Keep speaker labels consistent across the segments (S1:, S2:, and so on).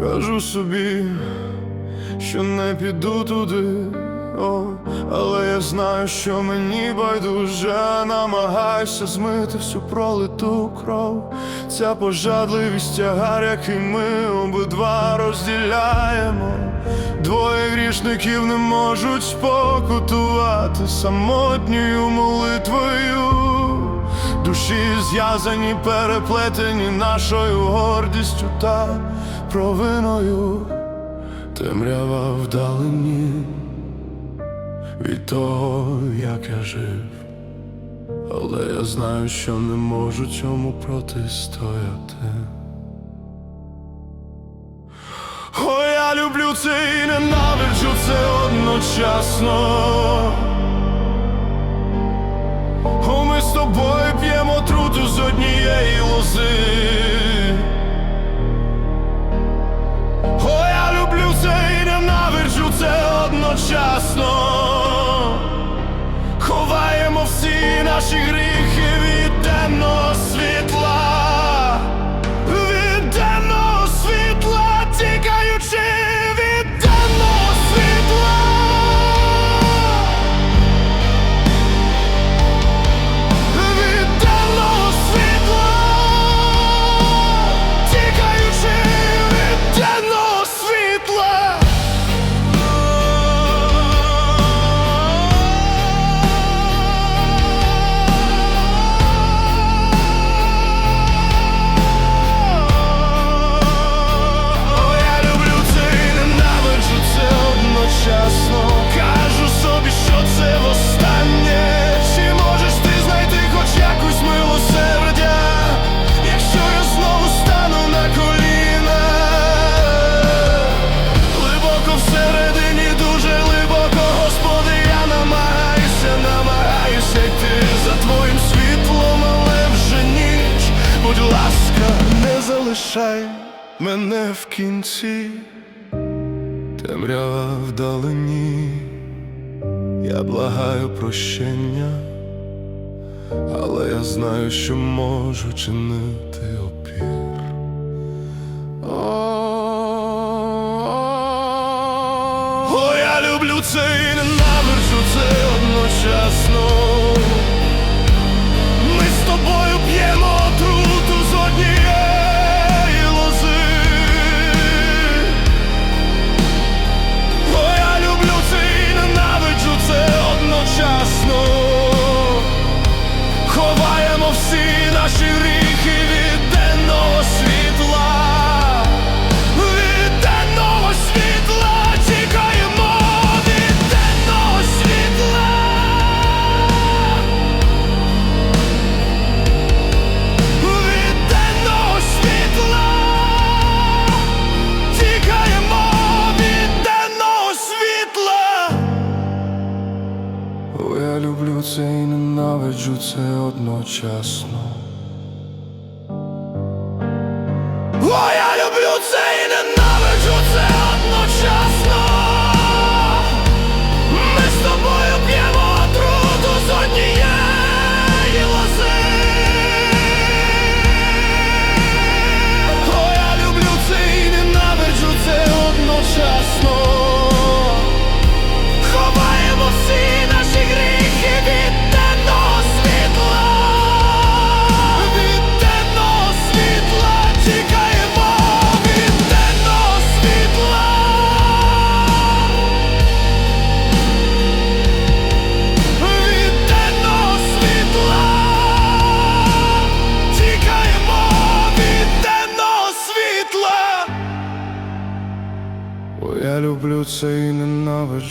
S1: Кажу собі, що не піду туди, о, але я знаю, що мені байдуже намагаюся змити всю пролиту кров. Ця пожадливість тягар, який ми обидва розділяємо. Двоє грішників не можуть спокутувати самотньою молитвою. Душі зв'язані, переплетені нашою гордістю та провиною, темрява вдалині від того, як я жив, але я знаю, що не можу цьому протистояти. О, я люблю це і ненавиджу це одночасно. О, ми з тобою п'ємо труту з однієї лози. всі наші Залишай мене в кінці. Темрява вдалині, я благаю прощення, але я знаю, що можу чинити опір. О, я люблю це і ненавиджу це одночасно. Це і ненавиджу це одночасно.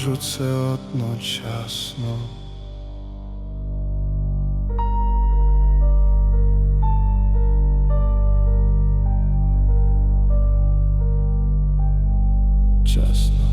S1: Ненавиджу це одночасно. Чесно.